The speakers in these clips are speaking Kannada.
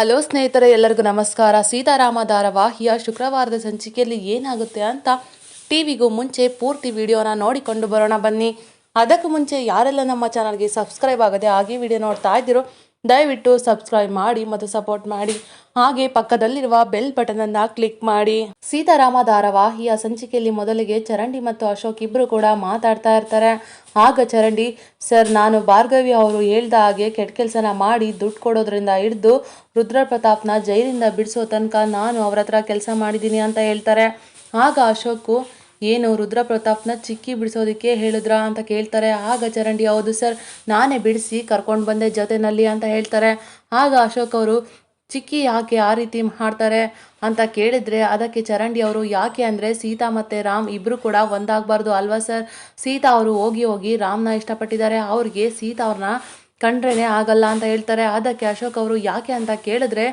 ಹಲೋ ಸ್ನೇಹಿತರೆ, ಎಲ್ಲರಿಗೂ ನಮಸ್ಕಾರ. ಸೀತಾರಾಮ ಧಾರಾವಾಹಿಯ ಶುಕ್ರವಾರದ ಸಂಚಿಕೆಯಲ್ಲಿ ಏನಾಗುತ್ತೆ ಅಂತ ಟಿವಿಗೂ ಮುಂಚೆ ಪೂರ್ತಿ ವಿಡಿಯೋನ ನೋಡಿಕೊಂಡು ಬರೋಣ ಬನ್ನಿ. ಅದಕ್ಕೂ ಮುಂಚೆ ಯಾರೆಲ್ಲ ನಮ್ಮ ಚಾನಲ್ಗೆ ಸಬ್ಸ್ಕ್ರೈಬ್ ಆಗದೆ ಹಾಗೆ ವಿಡಿಯೋ ನೋಡ್ತಾ ಇದ್ದೀರೋ ದಯವಿಟ್ಟು ಸಬ್ಸ್ಕ್ರೈಬ್ ಮಾಡಿ ಮತ್ತು ಸಪೋರ್ಟ್ ಮಾಡಿ. ಹಾಗೆ ಪಕ್ಕದಲ್ಲಿರುವ ಬೆಲ್ ಬಟನ್ ಅನ್ನ ಕ್ಲಿಕ್ ಮಾಡಿ. ಸೀತಾರಾಮ ಧಾರಾವಾಹಿಯ ಸಂಚಿಕೆಯಲ್ಲಿ ಮೊದಲಿಗೆ ಚರಂಡಿ ಮತ್ತು ಅಶೋಕ್ ಇಬ್ರು ಕೂಡ ಮಾತಾಡ್ತಾ ಇರ್ತಾರೆ. ಆಗ ಚರಂಡಿ, ಸರ್, ನಾನು ಭಾರ್ಗವಿ ಅವರು ಹೇಳ್ದ ಹಾಗೆ ಕೆಟ್ಟ ಕೆಲಸನ ಮಾಡಿ ದುಡ್ಡು ಕೊಡೋದ್ರಿಂದ ಹಿಡಿದು ರುದ್ರ ಪ್ರತಾಪ್ನ ಜೈಲಿಂದ ಬಿಡಿಸೋ ತನಕ ನಾನು ಅವರ ಹತ್ರ ಕೆಲಸ ಮಾಡಿದ್ದೀನಿ ಅಂತ ಹೇಳ್ತಾರೆ. ಆಗ ಅಶೋಕು ಏನು ರುದ್ರ ಪ್ರತಾಪ್ನ ಚಿಕ್ಕಿ ಬಿಡಿಸೋದಕ್ಕೆ ಹೇಳಿದ್ರಾ ಅಂತ ಕೇಳ್ತಾರೆ. ಆಗ ಚರಂಡಿ, ಹೌದು ಸರ್, ನಾನೇ ಬಿಡಿಸಿ ಕರ್ಕೊಂಡು ಬಂದೆ ಜೊತೆನಲ್ಲಿ ಅಂತ ಹೇಳ್ತಾರೆ. ಆಗ ಅಶೋಕ್ ಅವರು, ಚಿಕ್ಕಿ ಯಾಕೆ ಆ ರೀತಿ ಮಾಡ್ತಾರೆ ಅಂತ ಕೇಳಿದ್ರೆ, ಅದಕ್ಕೆ ಚರಂಡಿ ಅವರು, ಯಾಕೆ ಅಂದರೆ ಸೀತಾ ಮತ್ತು ರಾಮ್ ಇಬ್ಬರು ಕೂಡ ಒಂದಾಗಬಾರ್ದು ಅಲ್ವಾ ಸರ್? ಸೀತಾ ಅವರು ಹೋಗಿ ಹೋಗಿ ರಾಮ್ನ ಇಷ್ಟಪಟ್ಟಿದ್ದಾರೆ. ಅವ್ರಿಗೆ ಸೀತಾ ಅವ್ರನ್ನ ಕಂಡ್ರೇನೆ ಆಗಲ್ಲ ಅಂತ ಹೇಳ್ತಾರೆ. ಅದಕ್ಕೆ ಅಶೋಕ್ ಅವರು ಯಾಕೆ ಅಂತ ಕೇಳಿದ್ರೆ,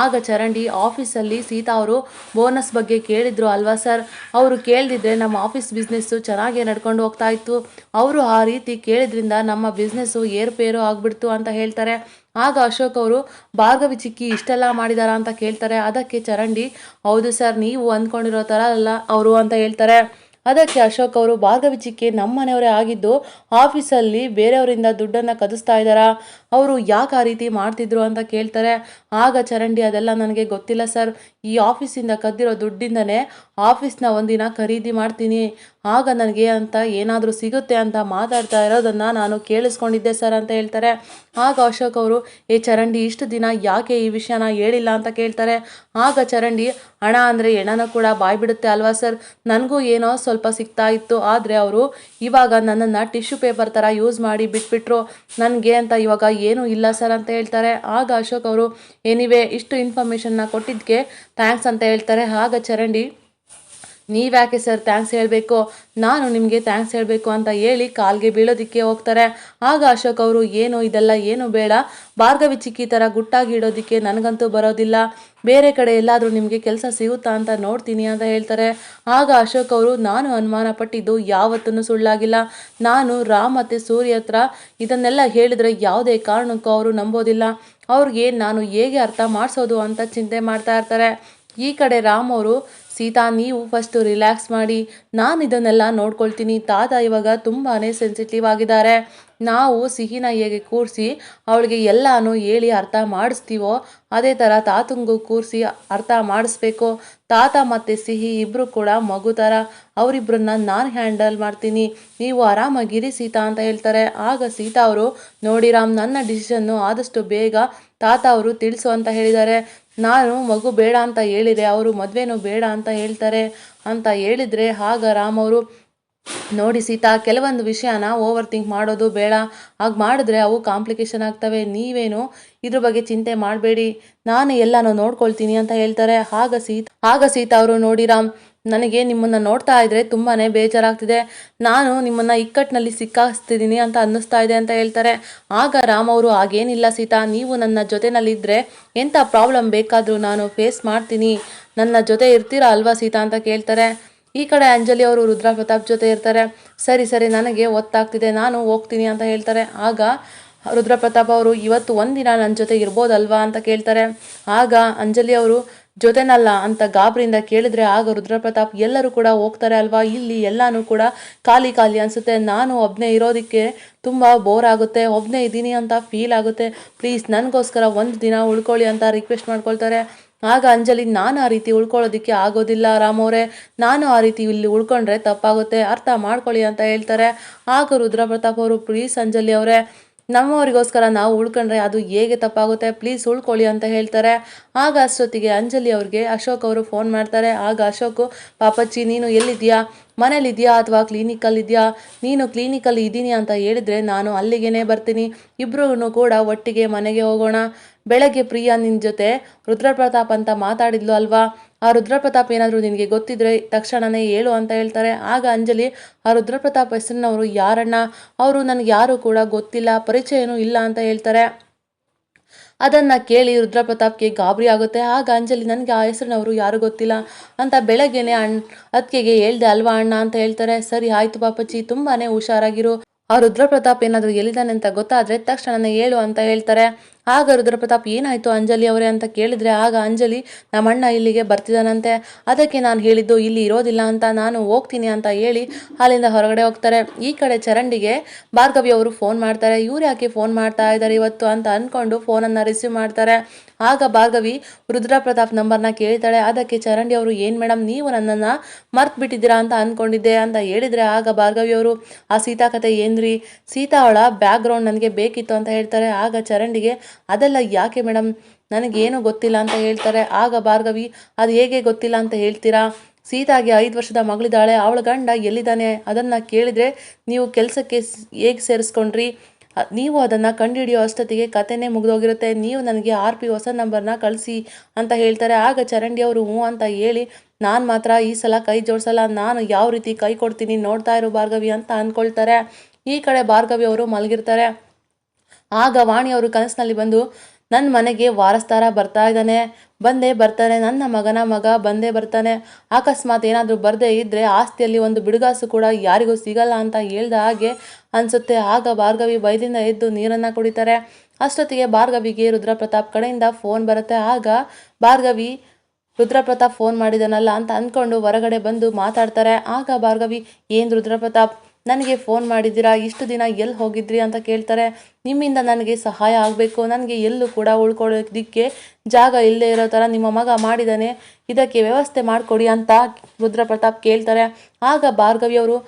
ಆಗ ಚರಂಡಿ ಆಫೀಸಲ್ಲಿ ಸೀತಾ ಅವರು ಬೋನಸ್ ಬಗ್ಗೆ ಕೇಳಿದ್ರು ಅಲ್ವಾ ಸರ್? ಅವರು ಕೇಳಿದಿದ್ರೆ ನಮ್ಮ ಆಫೀಸ್ ಬಿಸ್ನೆಸ್ಸು ಚೆನ್ನಾಗೇ ನಡ್ಕೊಂಡು ಹೋಗ್ತಾ ಇತ್ತು. ಅವರು ಆ ರೀತಿ ಕೇಳಿದ್ರಿಂದ ನಮ್ಮ ಬಿಸ್ನೆಸ್ಸು ಏರುಪೇರು ಆಗಿಬಿಡ್ತು ಅಂತ ಹೇಳ್ತಾರೆ. ಆಗ ಅಶೋಕ್ ಅವರು, ಭಾರ್ಗವಿ ಚಿಕ್ಕಿ ಇಷ್ಟೆಲ್ಲ ಮಾಡಿದಾರ ಅಂತ ಕೇಳ್ತಾರೆ. ಅದಕ್ಕೆ ಚರಂಡಿ, ಹೌದು ಸರ್, ನೀವು ಅಂದ್ಕೊಂಡಿರೋ ಥರ ಅಲ್ಲ, ಅವರು ಅಂತ ಹೇಳ್ತಾರೆ. ಅದಕ್ಕೆ ಅಶೋಕ್ ಅವರು ಭಾರ್ಗವಿ ಚಿಕ್ಕಿ ನಮ್ಮ ಮನೆಯವರೇ ಆಗಿದ್ದು ಆಫೀಸಲ್ಲಿ ಬೇರೆಯವರಿಂದ ದುಡ್ಡನ್ನು ಕದಿಸ್ತಾ ಇದ್ದಾರಾ? ಅವರು ಯಾಕೆ ಆ ರೀತಿ ಮಾಡ್ತಿದ್ರು ಅಂತ ಕೇಳ್ತಾರೆ. ಆಗ ಚರಂಡಿ ಅದೆಲ್ಲ ನನಗೆ ಗೊತ್ತಿಲ್ಲ ಸರ್. ಈ ಆಫೀಸಿಂದ ಕದ್ದಿರೋ ದುಡ್ಡಿಂದನೇ ಆಫೀಸ್ನ ಒಂದಿನ ಖರೀದಿ ಮಾಡ್ತೀನಿ. ಆಗ ನನಗೆ ಅಂತ ಏನಾದರೂ ಸಿಗುತ್ತೆ ಅಂತ ಮಾತಾಡ್ತಾ ಇರೋದನ್ನು ನಾನು ಕೇಳಿಸ್ಕೊಂಡಿದ್ದೆ ಸರ್ ಅಂತ ಹೇಳ್ತಾರೆ. ಆಗ ಅಶೋಕ್ ಅವರು, ಏ ಚರಂಡಿ, ಇಷ್ಟು ದಿನ ಯಾಕೆ ಈ ವಿಷಯನ ಹೇಳಿಲ್ಲ ಅಂತ ಕೇಳ್ತಾರೆ? ಆಗ ಚರಂಡಿ ಹಣ ಅಂದರೆ ಹೆಣನ ಕೂಡ ಬಾಯ್ ಬಿಡುತ್ತೆ ಅಲ್ವಾ ಸರ್? ನನಗೂ ಏನೋ ಸ್ವಲ್ಪ ಸಿಗ್ತಾ ಇತ್ತು. ಆದರೆ ಅವರು ಇವಾಗ ನನ್ನನ್ನು ಟಿಶ್ಯೂ ಪೇಪರ್ ಥರ ಯೂಸ್ ಮಾಡಿ ಬಿಟ್ಬಿಟ್ರು. ನನಗೆ ಅಂತ ಇವಾಗ ಏನೂ ಇಲ್ಲ ಸರ್ ಅಂತ ಹೇಳ್ತಾರೆ. ಆಗ ಅಶೋಕ್ ಅವರು ಏನಿವೆ ಇಷ್ಟು ಇನ್ಫಾರ್ಮೇಷನ್ನ ಕೊಟ್ಟಿದ್ದಕ್ಕೆ ಥ್ಯಾಂಕ್ಸ್ ಅಂತ ಹೇಳ್ತಾರೆ. ಆಗ ಚರಂಡಿ ನೀವ್ಯಾಕೆ ಸರ್ ಥ್ಯಾಂಕ್ಸ್ ಹೇಳಬೇಕು? ನಾನು ನಿಮಗೆ ಥ್ಯಾಂಕ್ಸ್ ಹೇಳಬೇಕು ಅಂತ ಹೇಳಿ ಕಾಲ್ಗೆ ಬೀಳೋದಕ್ಕೆ ಹೋಗ್ತಾರೆ. ಆಗ ಅಶೋಕ್ ಅವರು, ಏನು ಇದೆಲ್ಲ ಏನು ಬೇಡ. ಭಾರ್ಗವಿ ಚಿಕ್ಕಿ ಥರ ಗುಟ್ಟಾಗಿ ಇಡೋದಕ್ಕೆ ನನಗಂತೂ ಬರೋದಿಲ್ಲ. ಬೇರೆ ಕಡೆ ಎಲ್ಲಾದರೂ ನಿಮಗೆ ಕೆಲಸ ಸಿಗುತ್ತಾ ಅಂತ ನೋಡ್ತೀನಿ ಅಂತ ಹೇಳ್ತಾರೆ. ಆಗ ಅಶೋಕ್ ಅವರು, ನಾನು ಅನುಮಾನ ಪಟ್ಟಿದ್ದು ಯಾವತ್ತೂ ಸುಳ್ಳಾಗಿಲ್ಲ. ನಾನು ರಾಮ್ ಮತ್ತು ಸೂರ್ಯ ಹತ್ರ ಇದನ್ನೆಲ್ಲ ಹೇಳಿದರೆ ಯಾವುದೇ ಕಾರಣಕ್ಕೂ ಅವರು ನಂಬೋದಿಲ್ಲ. ಅವ್ರಿಗೆ ನಾನು ಹೇಗೆ ಅರ್ಥ ಮಾಡಿಸೋದು ಅಂತ ಚಿಂತೆ ಮಾಡ್ತಾ ಇರ್ತಾರೆ. ಈ ಕಡೆ ರಾಮ್ ಅವರು ಸೀತಾ, ನೀವು ಫಸ್ಟು ರಿಲ್ಯಾಕ್ಸ್ ಮಾಡಿ, ನಾನು ಇದನ್ನೆಲ್ಲ ನೋಡ್ಕೊಳ್ತೀನಿ. ತಾತ ಇವಾಗ ತುಂಬಾ ಸೆನ್ಸಿಟಿವ್ ಆಗಿದ್ದಾರೆ. ನಾವು ಸಿಹಿನ ಹೇಗೆ ಕೂರಿಸಿ, ಅವಳಿಗೆ ಎಲ್ಲನೂ ಹೇಳಿ ಅರ್ಥ ಮಾಡಿಸ್ತೀವೋ, ಅದೇ ಥರ ತಾತಂಗು ಕೂರಿಸಿ ಅರ್ಥ ಮಾಡಿಸ್ಬೇಕು. ತಾತ ಮತ್ತು ಸಿಹಿ ಇಬ್ಬರು ಕೂಡ ಮಗು ಥರ ಅವರಿಬ್ಬರನ್ನ ನಾನು ಹ್ಯಾಂಡಲ್ ಮಾಡ್ತೀನಿ. ನೀವು ಆರಾಮಾಗಿರಿ ಸೀತಾ ಅಂತ ಹೇಳ್ತಾರೆ. ಆಗ ಸೀತಾ ಅವರು, ನೋಡಿ ರಾಮ್, ನನ್ನ ಡಿಸಿಷನ್ನು ಆದಷ್ಟು ಬೇಗ ತಾತ ಅವರು ತಿಳಿಸು ಅಂತ ಹೇಳಿದ್ದಾರೆ. ನಾನು ಮಗು ಬೇಡ ಅಂತ ಹೇಳಿದೆ, ಅವರು ಮದುವೆನೂ ಬೇಡ ಅಂತ ಹೇಳ್ತಾರೆ ಅಂತ ಹೇಳಿದರೆ ಆಗ ರಾಮ್ ಅವರು, ನೋಡಿ ಸೀತಾ, ಕೆಲವೊಂದು ವಿಷಯನ ಓವರ್ ಥಿಂಕ್ ಮಾಡೋದು ಬೇಡ. ಹಾಗೆ ಮಾಡಿದ್ರೆ ಅವು ಕಾಂಪ್ಲಿಕೇಶನ್ ಆಗ್ತವೆ. ನೀವೇನು ಇದ್ರ ಬಗ್ಗೆ ಚಿಂತೆ ಮಾಡಬೇಡಿ. ನಾನು ಎಲ್ಲನೂ ನೋಡ್ಕೊಳ್ತೀನಿ ಅಂತ ಹೇಳ್ತಾರೆ. ಆಗ ಸೀತಾ ಆಗ ಸೀತಾ ಅವರು, ನೋಡಿ ರಾಮ್ ನನಗೆ ನಿಮ್ಮನ್ನು ನೋಡ್ತಾ ಇದ್ರೆ ತುಂಬಾ ಬೇಜಾರಾಗ್ತಿದೆ. ನಾನು ನಿಮ್ಮನ್ನು ಇಕ್ಕಟ್ಟಿನಲ್ಲಿ ಸಿಕ್ಕಾಸ್ತಿದ್ದೀನಿ ಅಂತ ಅನ್ನಿಸ್ತಾ ಇದೆ ಅಂತ ಹೇಳ್ತಾರೆ. ಆಗ ರಾಮ್ ಅವರು, ಹಾಗೇನಿಲ್ಲ ಸೀತಾ, ನೀವು ನನ್ನ ಜೊತೆನಲ್ಲಿದ್ದರೆ ಎಂಥ ಪ್ರಾಬ್ಲಮ್ ಬೇಕಾದರೂ ನಾನು ಫೇಸ್ ಮಾಡ್ತೀನಿ. ನನ್ನ ಜೊತೆ ಇರ್ತೀರಾ ಅಲ್ವಾ ಸೀತಾ? ಅಂತ ಕೇಳ್ತಾರೆ. ಈ ಕಡೆ ಅಂಜಲಿ ಅವರು ರುದ್ರ ಪ್ರತಾಪ್ ಜೊತೆ ಇರ್ತಾರೆ. ಸರಿ ಸರಿ, ನನಗೆ ಒತ್ತಾಗ್ತಿದೆ. ನಾನು ಹೋಗ್ತೀನಿ ಅಂತ ಹೇಳ್ತಾರೆ. ಆಗ ರುದ್ರ ಪ್ರತಾಪ್ ಅವರು, ಇವತ್ತು ಒಂದಿನ ನನ್ನ ಜೊತೆ ಇರ್ಬೋದಲ್ವಾ? ಅಂತ ಕೇಳ್ತಾರೆ. ಆಗ ಅಂಜಲಿ ಅವರು ಜೊತೆನಲ್ಲ ಅಂತ ಗಾಬರಿಯಿಂದ ಕೇಳಿದ್ರೆ ಆಗ ರುದ್ರಪ್ರತಾಪ್ ಎಲ್ಲರೂ ಕೂಡ ಹೋಗ್ತಾರೆ ಅಲ್ವಾ? ಇಲ್ಲಿ ಎಲ್ಲಾನು ಕೂಡ ಖಾಲಿ ಖಾಲಿ ಅನಿಸುತ್ತೆ. ನಾನು ಒಬ್ಬನೇ ಇರೋದಕ್ಕೆ ತುಂಬ ಬೋರ್ ಆಗುತ್ತೆ. ಒಬ್ಬನೇ ಇದ್ದೀನಿ ಅಂತ ಫೀಲ್ ಆಗುತ್ತೆ. ಪ್ಲೀಸ್ ನನಗೋಸ್ಕರ ಒಂದು ದಿನ ಉಳ್ಕೊಳ್ಳಿ ಅಂತ ರಿಕ್ವೆಸ್ಟ್ ಮಾಡ್ಕೊಳ್ತಾರೆ. ಆಗ ಅಂಜಲಿ, ನಾನು ಆ ರೀತಿ ಉಳ್ಕೊಳ್ಳೋದಕ್ಕೆ ಆಗೋದಿಲ್ಲ ರಾಮವ್ರೆ. ನಾನು ಆ ರೀತಿ ಇಲ್ಲಿ ಉಳ್ಕೊಂಡ್ರೆ ತಪ್ಪಾಗುತ್ತೆ. ಅರ್ಥ ಮಾಡ್ಕೊಳ್ಳಿ ಅಂತ ಹೇಳ್ತಾರೆ. ಆಗ ರುದ್ರಪ್ರತಾಪ್ ಅವರು ಪ್ಲೀಸ್ ಅಂಜಲಿ ಅವರೇ ನಮ್ಮವರಿಗೋಸ್ಕರ ನಾವು ಉಳ್ಕೊಂಡ್ರೆ ಅದು ಹೇಗೆ ತಪ್ಪಾಗುತ್ತೆ? ಪ್ಲೀಸ್ ಉಳ್ಕೊಳ್ಳಿ ಅಂತ ಹೇಳ್ತಾರೆ. ಆಗ ಅಷ್ಟೊತ್ತಿಗೆ ಅಂಜಲಿ ಅವ್ರಿಗೆ ಅಶೋಕ್ ಅವರು ಫೋನ್ ಮಾಡ್ತಾರೆ. ಆಗ ಅಶೋಕ್, ಪಾಪಚ್ಚಿ, ನೀನು ಎಲ್ಲಿದ್ಯಾ ಮನೇಲಿದೆಯಾ ಅಥವಾ ಕ್ಲಿನಿಕಲ್ಲಿದೆಯಾ ನೀನು ಕ್ಲಿನಿಕಲ್ಲಿ ಇದ್ದೀನಿ ಅಂತ ಹೇಳಿದರೆ ನಾನು ಅಲ್ಲಿಗೇ ಬರ್ತೀನಿ. ಇಬ್ಬರೂ ಕೂಡ ಒಟ್ಟಿಗೆ ಮನೆಗೆ ಹೋಗೋಣ. ಬೆಳಗ್ಗೆ ಪ್ರಿಯಾ ನಿನ್ನ ಜೊತೆ ರುದ್ರಪ್ರತಾಪ್ ಅಂತ ಮಾತಾಡಿದ್ಲು ಅಲ್ವಾ? ಆ ರುದ್ರಪ್ರತಾಪ್ ಏನಾದರೂ ನಿನಗೆ ಗೊತ್ತಿದ್ರೆ ತಕ್ಷಣನೇ ಹೇಳು ಅಂತ ಹೇಳ್ತಾರೆ. ಆಗ ಅಂಜಲಿ, ಆ ರುದ್ರಪ್ರತಾಪ್ ಹೆಸರಿನವರು ಯಾರಣ್ಣ? ಅವರು ನನಗೆ ಯಾರು ಕೂಡ ಗೊತ್ತಿಲ್ಲ, ಪರಿಚಯನೂ ಇಲ್ಲ ಅಂತ ಹೇಳ್ತಾರೆ. ಅದನ್ನು ಕೇಳಿ ರುದ್ರಪ್ರತಾಪ್ಗೆ ಗಾಬರಿ ಆಗುತ್ತೆ. ಆಗ ಅಂಜಲಿ, ನನಗೆ ಆ ಹೆಸರಿನವರು ಯಾರು ಗೊತ್ತಿಲ್ಲ ಅಂತ ಬೆಳಗ್ಗೆನೆ ಅಣ್ ಅದಕ್ಕೆಗೆ ಹೇಳ್ದೆ, ಅಲ್ವಾ ಅಣ್ಣ? ಅಂತ ಹೇಳ್ತಾರೆ. ಸರಿ, ಆಯ್ತು ಪಾಪಚ್ಚಿ, ತುಂಬಾನೇ ಹುಷಾರಾಗಿರು. ಆ ರುದ್ರಪ್ರತಾಪ್ ಏನಾದರೂ ಎಲ್ಲಿದ್ದಾನೆ ಅಂತ ಗೊತ್ತಾದರೆ ತಕ್ಷಣನೇ ಹೇಳು ಅಂತ ಹೇಳ್ತಾರೆ. ಆಗ ರುದ್ರಪ್ರತಾಪ್ ಏನಾಯಿತು ಅಂಜಲಿ ಅವರೇ ಅಂತ ಕೇಳಿದರೆ ಆಗ ಅಂಜಲಿ, ನಮ್ಮಣ್ಣ ಇಲ್ಲಿಗೆ ಬರ್ತಿದ್ದಾನಂತೆ. ಅದಕ್ಕೆ ನಾನು ಹೇಳಿದ್ದು ಇಲ್ಲಿ ಇರೋದಿಲ್ಲ ಅಂತ ನಾನು ಹೋಗ್ತೀನಿ ಅಂತ ಹೇಳಿ ಅಲ್ಲಿಂದ ಹೊರಗಡೆ ಹೋಗ್ತಾರೆ. ಈ ಕಡೆ ಚರಂಡಿಗೆ ಭಾರ್ಗವಿ ಅವರು ಫೋನ್ ಮಾಡ್ತಾರೆ. ಇವ್ರು ಯಾಕೆ ಫೋನ್ ಮಾಡ್ತಾ ಇದ್ದಾರೆ ಇವತ್ತು ಅಂತ ಅಂದ್ಕೊಂಡು ಫೋನನ್ನು ರಿಸೀವ್ ಮಾಡ್ತಾರೆ. ಆಗ ಭಾರ್ಗವಿ ರುದ್ರಪ್ರತಾಪ್ ನಂಬರ್ನ ಕೇಳ್ತಾಳೆ. ಅದಕ್ಕೆ ಚರಂಡಿ ಅವರು, ಏನು ಮೇಡಮ್ ನೀವು ನನ್ನನ್ನು ಮರ್ತು ಬಿಟ್ಟಿದ್ದೀರಾ ಅಂತ ಅಂದ್ಕೊಂಡಿದ್ದೆ ಅಂತ ಹೇಳಿದರೆ ಆಗ ಭಾರ್ಗವಿ ಅವರು, ಆ ಸೀತಾ ಕತೆ ಏನ್ರಿ? ಸೀತಾ ಅವಳ ಬ್ಯಾಕ್ಗ್ರೌಂಡ್ ನನಗೆ ಬೇಕಿತ್ತು ಅಂತ ಹೇಳ್ತಾರೆ. ಆಗ ಚರಂಡಿಗೆ ಅದೆಲ್ಲ ಯಾಕೆ ಮೇಡಮ್? ನನಗೇನು ಗೊತ್ತಿಲ್ಲ ಅಂತ ಹೇಳ್ತಾರೆ. ಆಗ ಭಾರ್ಗವಿ, ಅದು ಹೇಗೆ ಗೊತ್ತಿಲ್ಲ ಅಂತ ಹೇಳ್ತೀರಾ? ಸೀತಾಗೆ ಐದು ವರ್ಷದ ಮಗಳಿದ್ದಾಳೆ. ಅವಳ ಗಂಡ ಎಲ್ಲಿದ್ದಾನೆ? ಅದನ್ನು ಕೇಳಿದರೆ ನೀವು ಕೆಲಸಕ್ಕೆ ಹೇಗೆ ಸೇರಿಸ್ಕೊಂಡ್ರಿ? ನೀವು ಅದನ್ನು ಕಂಡುಹಿಡಿಯೋ ಅಷ್ಟೊತ್ತಿಗೆ ಕತೆನೇ ಮುಗಿದೋಗಿರುತ್ತೆ. ನೀವು ನನಗೆ ಆರ್ ಪಿ ಹೊಸ ನಂಬರ್ನ ಕಳಿಸಿ ಅಂತ ಹೇಳ್ತಾರೆ. ಆಗ ಚರಂಡಿ ಅವರು ಹ್ಞೂ ಅಂತ ಹೇಳಿ, ನಾನು ಮಾತ್ರ ಈ ಸಲ ಕೈ ಜೋಡಿಸಲ್ಲ. ನಾನು ಯಾವ ರೀತಿ ಕೈ ಕೊಡ್ತೀನಿ ನೋಡ್ತಾ ಇರೋ ಭಾರ್ಗವಿ ಅಂತ ಅಂದ್ಕೊಳ್ತಾರೆ. ಈ ಕಡೆ ಭಾರ್ಗವಿ ಅವರು ಮಲಗಿರ್ತಾರೆ. ಆಗ ವಾಣಿ ಅವರು ಕನಸಿನಲ್ಲಿ ಬಂದು ನನ್ನ ಮನೆಗೆ ವಾರಸ್ತಾರ ಬರ್ತಾ ಇದ್ದಾನೆ. ಬಂದೇ ಬರ್ತಾನೆ. ನನ್ನ ಮಗನ ಮಗ ಬಂದೇ ಬರ್ತಾನೆ. ಅಕಸ್ಮಾತ್ ಏನಾದರೂ ಬರದೇ ಇದ್ದರೆ ಆಸ್ತಿಯಲ್ಲಿ ಒಂದು ಬಿಡುಗಾಸು ಕೂಡ ಯಾರಿಗೂ ಸಿಗಲ್ಲ ಅಂತ ಹೇಳ್ದ ಹಾಗೆ ಅನಿಸುತ್ತೆ. ಆಗ ಭಾರ್ಗವಿ ಬೈದಿಂದ ಎದ್ದು ನೀರನ್ನು ಕುಡಿತಾರೆ. ಅಷ್ಟೊತ್ತಿಗೆ ಭಾರ್ಗವಿಗೆ ರುದ್ರಪ್ರತಾಪ್ ಕಡೆಯಿಂದ ಫೋನ್ ಬರುತ್ತೆ. ಆಗ ಭಾರ್ಗವಿ, ರುದ್ರಪ್ರತಾಪ್ ಫೋನ್ ಮಾಡಿದನಲ್ಲ? ಅಂತ ಅಂದ್ಕೊಂಡು ಹೊರಗಡೆ ಬಂದು ಮಾತಾಡ್ತಾರೆ. ಆಗ ಭಾರ್ಗವಿ, ಏನು ರುದ್ರಪ್ರತಾಪ್? ನನಗೆ ಫೋನ್ ಮಾಡಿದ್ದೀರಾ? ಇಷ್ಟು ದಿನ ಎಲ್ಲಿ ಹೋಗಿದ್ರಿ ಅಂತ ಕೇಳ್ತಾರೆ. ನಿಮ್ಮಿಂದ ನನಗೆ ಸಹಾಯ ಆಗಬೇಕು. ನನಗೆ ಎಲ್ಲೂ ಕೂಡ ಉಳ್ಕೊಳ್ಳೋದಿಕ್ಕೆ ಜಾಗ ಇಲ್ಲದೇ ಇರೋ ಥರ ನಿಮ್ಮ ಮಗ ಮಾಡಿದ್ದಾನೆ ಇದಕ್ಕೆ ವ್ಯವಸ್ಥೆ ಮಾಡಿಕೊಡಿ ಅಂತ ರುದ್ರ ಪ್ರತಾಪ್ ಕೇಳ್ತಾರೆ. ಆಗ ಭಾರ್ಗವಿಯವರು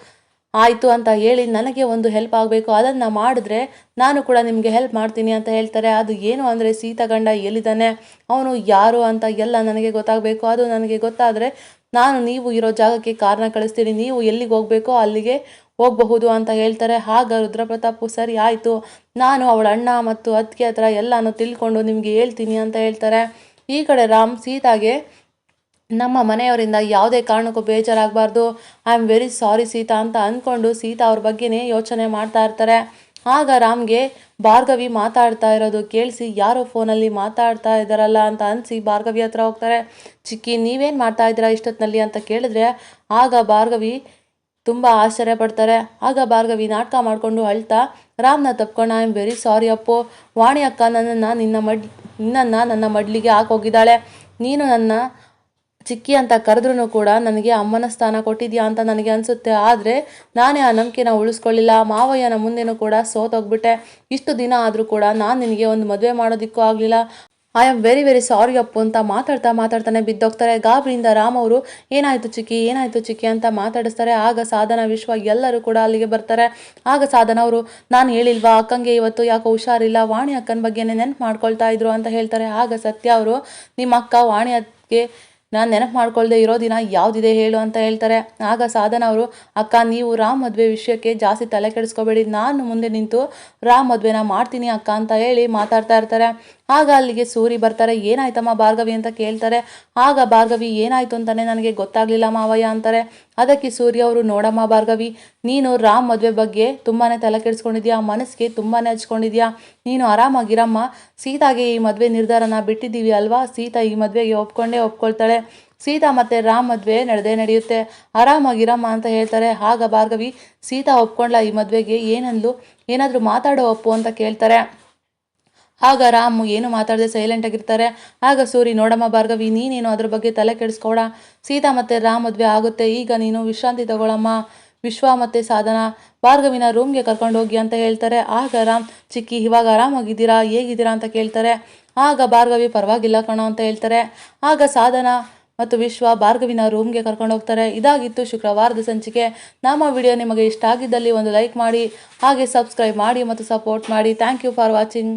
ಆಯಿತು ಅಂತ ಹೇಳಿ ನನಗೆ ಒಂದು ಹೆಲ್ಪ್ ಆಗಬೇಕು. ಅದನ್ನು ಮಾಡಿದ್ರೆ ನಾನು ಕೂಡ ನಿಮಗೆ ಹೆಲ್ಪ್ ಮಾಡ್ತೀನಿ ಅಂತ ಹೇಳ್ತಾರೆ. ಅದು ಏನು ಅಂದರೆ ಸೀತಾ ಗಂಡ ಎಲ್ಲಿದ್ದಾನೆ? ಅವನು ಯಾರು ಅಂತ ಎಲ್ಲ ನನಗೆ ಗೊತ್ತಾಗಬೇಕು. ಅದು ನನಗೆ ಗೊತ್ತಾದರೆ ನಾನು ನೀವು ಇರೋ ಜಾಗಕ್ಕೆ ಕಾರಣ ಕಳಿಸ್ತೀನಿ. ನೀವು ಎಲ್ಲಿಗೆ ಹೋಗಬೇಕೋ ಅಲ್ಲಿಗೆ ಹೋಗಬಹುದು ಅಂತ ಹೇಳ್ತಾರೆ. ಆಗ ರುದ್ರಪ್ರತಾಪು, ಸರಿ ಆಯಿತು. ನಾನು ಅವಳ ಅಣ್ಣ ಮತ್ತು ಅತ್ತಿಗೆ ಹತ್ರ ಎಲ್ಲನೂ ತಿಳ್ಕೊಂಡು ನಿಮಗೆ ಹೇಳ್ತೀನಿ ಅಂತ ಹೇಳ್ತಾರೆ. ಈ ಕಡೆ ರಾಮ್ ಸೀತಾಗೆ, ನಮ್ಮ ಮನೆಯವರಿಂದ ಯಾವುದೇ ಕಾರಣಕ್ಕೂ ಬೇಜಾರಾಗಬಾರ್ದು. I am very sorry Sita ಅಂತ ಅಂದ್ಕೊಂಡು ಸೀತಾ ಅವ್ರ ಬಗ್ಗೆನೇ ಯೋಚನೆ ಮಾಡ್ತಾ ಇರ್ತಾರೆ. ಆಗ ರಾಮ್ಗೆ, ಭಾರ್ಗವಿ ಮಾತಾಡ್ತಾ ಇರೋದು ಕೇಳಿಸಿ, ಯಾರೋ ಫೋನಲ್ಲಿ ಮಾತಾಡ್ತಾ ಇದ್ದಾರಲ್ಲ ಅಂತ ಅನಿಸಿ ಭಾರ್ಗವಿ ಹತ್ರ ಹೋಗ್ತಾರೆ. ಚಿಕ್ಕಿ, ನೀವೇನು ಮಾಡ್ತಾ ಇದ್ದೀರಾ ಇಷ್ಟೊತ್ತಿನಲ್ಲಿ ಅಂತ ಕೇಳಿದ್ರೆ, ಆಗ ಭಾರ್ಗವಿ ತುಂಬ ಆಶ್ಚರ್ಯ ಪಡ್ತಾರೆ. ಆಗ ಭಾರ್ಗವಿ ನಾಟಕ ಮಾಡಿಕೊಂಡು ಅಳ್ತಾ, ರಾಮ್ನ ತಪ್ಕೊಂಡು I am very sorry Appu, Vani ಅಕ್ಕ ನನ್ನನ್ನು ನಿನ್ನ ಮಡ್, ನಿನ್ನನ್ನು ನನ್ನ ಮಡ್ಲಿಗೆ ಹಾಕೋಗಿದ್ದಾಳೆ. ನೀನು ನನ್ನ ಚಿಕ್ಕಿ ಅಂತ ಕರೆದ್ರೂ ಕೂಡ ನನಗೆ ಅಮ್ಮನ ಸ್ಥಾನ ಕೊಟ್ಟಿದ್ಯಾ ಅಂತ ನನಗೆ ಅನಿಸುತ್ತೆ. ಆದರೆ ನಾನೇ ಆ ನಂಬಿಕೆನ ಉಳಿಸ್ಕೊಳ್ಳಿಲ್ಲ. ಮಾವಯ್ಯನ ಮುಂದೆನೂ ಕೂಡ ಸೋತೋಗ್ಬಿಟ್ಟೆ. ಇಷ್ಟು ದಿನ ಆದರೂ ಕೂಡ ನಾನು ನಿನಗೆ ಒಂದು ಮದುವೆ ಮಾಡೋದಿಕ್ಕೂ ಆಗಲಿಲ್ಲ. I am very very sorry Appu ಅಂತ ಮಾತಾಡ್ತಾ ಮಾತಾಡ್ತಾನೆ ಬಿದ್ದೋಗ್ತಾರೆ. ಗಾಬರಿಯಿಂದ ರಾಮ್ ಅವರು, ಏನಾಯಿತು ಚಿಕ್ಕಿ ಏನಾಯಿತು ಚಿಕ್ಕಿ ಅಂತ ಮಾತಾಡಿಸ್ತಾರೆ. ಆಗ ಸಾಧನ, ವಿಶ್ವ ಎಲ್ಲರೂ ಕೂಡ ಅಲ್ಲಿಗೆ ಬರ್ತಾರೆ. ಆಗ ಸಾಧನ ಅವರು, ನಾನು ಹೇಳಿಲ್ವಾ, ಅಕ್ಕಂಗೆ ಇವತ್ತು ಯಾಕೋ ಹುಷಾರಿಲ್ಲ, ವಾಣಿ ಅಕ್ಕನ ಬಗ್ಗೆನೇ ನೆನಪು ಮಾಡ್ಕೊಳ್ತಾ ಇದ್ರು ಅಂತ ಹೇಳ್ತಾರೆ. ಆಗ ಸತ್ಯ ಅವರು, ನಿಮ್ಮ ಅಕ್ಕ ವಾಣಿ ಅಕ್ಕಿಗೆ ನಾನು ನೆನಪು ಮಾಡ್ಕೊಳ್ದೆ ಇರೋ ದಿನ ಯಾವುದಿದೆ ಹೇಳು ಅಂತ ಹೇಳ್ತಾರೆ. ಆಗ ಸಾಧನ ಅವರು, ಅಕ್ಕ, ನೀವು ರಾಮ್ ಮದುವೆ ವಿಷಯಕ್ಕೆ ಜಾಸ್ತಿ ತಲೆ ಕೆಡಿಸ್ಕೋಬೇಡಿ. ನಾನು ಮುಂದೆ ನಿಂತು ರಾಮ್ ಮದುವೆನ ಮಾಡ್ತೀನಿ ಅಕ್ಕ ಅಂತ ಹೇಳಿ ಮಾತಾಡ್ತಾ ಇರ್ತಾರೆ. ಆಗ ಅಲ್ಲಿಗೆ ಸೂರಿ ಬರ್ತಾರೆ. ಏನಾಯ್ತಮ್ಮ ಭಾರ್ಗವಿ ಅಂತ ಕೇಳ್ತಾರೆ. ಆಗ ಭಾರ್ಗವಿ, ಏನಾಯ್ತು ಅಂತಾನೆ ನನಗೆ ಗೊತ್ತಾಗ್ಲಿಲ್ಲ ಮಾವಯ್ಯ ಅಂತಾರೆ. ಅದಕ್ಕೆ ಸೂರ್ಯ ಅವರು, ನೋಡಮ್ಮ ಭಾರ್ಗವಿ, ನೀನು ರಾಮ್ ಮದುವೆ ಬಗ್ಗೆ ತುಂಬಾನೇ ತಲೆ ಕೆಡಿಸ್ಕೊಂಡಿದ್ಯಾ? ಮನಸ್ಸಿಗೆ ತುಂಬಾನೇ ಹಚ್ಕೊಂಡಿದ್ಯಾ? ನೀನು ಆರಾಮಾಗಿರಮ್ಮ? ಸೀತಾಗೆ ಈ ಮದುವೆ ನಿರ್ಧಾರನ ಬಿಟ್ಟಿದ್ದೀವಿ ಅಲ್ವಾ? ಸೀತಾ ಈ ಮದುವೆಗೆ ಒಪ್ಕೊಂಡೇ ಒಪ್ಕೊಳ್ತಾಳೆ. ಸೀತಾ ಮತ್ತೆ ರಾಮ್ ಮದುವೆ ನಡೆದೇ ನಡೆಯುತ್ತೆ. ಆರಾಮಾಗಿರಮ್ಮ ಅಂತ ಹೇಳ್ತಾರೆ. ಆಗ ಭಾರ್ಗವಿ, ಸೀತಾ ಒಪ್ಕೊಂಡ್ಲ ಈ ಮದುವೆಗೆ? ಏನಂದ್ಲು? ಏನಾದರೂ ಮಾತಾಡೋ ಒಪ್ಪು ಅಂತ ಕೇಳ್ತಾರೆ. ಆಗ ರಾಮು ಏನು ಮಾತಾಡದೆ ಸೈಲೆಂಟ್ ಆಗಿರ್ತಾರೆ. ಆಗ ಸೂರಿ, ನೋಡಮ್ಮ ಭಾರ್ಗವಿ, ನೀನೇನು ಅದ್ರ ಬಗ್ಗೆ ತಲೆ ಕೆಡಿಸ್ಕೊಡ? ಸೀತಾ ಮತ್ತೆ ರಾಮ್ ಮದುವೆ ಆಗುತ್ತೆ. ಈಗ ನೀನು ವಿಶ್ರಾಂತಿ ತಗೊಳಮ್ಮ. ವಿಶ್ವ ಮತ್ತೆ ಸಾಧನ, ಭಾರ್ಗವಿನ ರೂಮ್ಗೆ ಕರ್ಕೊಂಡು ಹೋಗಿ ಅಂತ ಹೇಳ್ತಾರೆ. ಆಗ ರಾಮ್, ಚಿಕ್ಕಿ, ಇವಾಗ ಆರಾಮಾಗಿದ್ದೀರಾ? ಹೇಗಿದ್ದೀರಾ ಅಂತ ಕೇಳ್ತಾರೆ. ಆಗ ಭಾರ್ಗವಿ, ಪರವಾಗಿಲ್ಲ ಕಣೋ ಅಂತ ಹೇಳ್ತಾರೆ. ಆಗ ಸಾಧನ ಮತ್ತು ವಿಶ್ವ ಭಾರ್ಗವಿನ ರೂಮ್ಗೆ ಕರ್ಕೊಂಡು ಹೋಗ್ತಾರೆ. ಇದಾಗಿತ್ತು ಶುಕ್ರವಾರದ ಸಂಚಿಕೆ. ನಮ್ಮ ವಿಡಿಯೋ ನಿಮಗೆ ಇಷ್ಟ ಆಗಿದ್ದಲ್ಲಿ ಒಂದು ಲೈಕ್ ಮಾಡಿ, ಹಾಗೆ ಸಬ್ಸ್ಕ್ರೈಬ್ ಮಾಡಿ ಮತ್ತು ಸಪೋರ್ಟ್ ಮಾಡಿ. Thank you for watching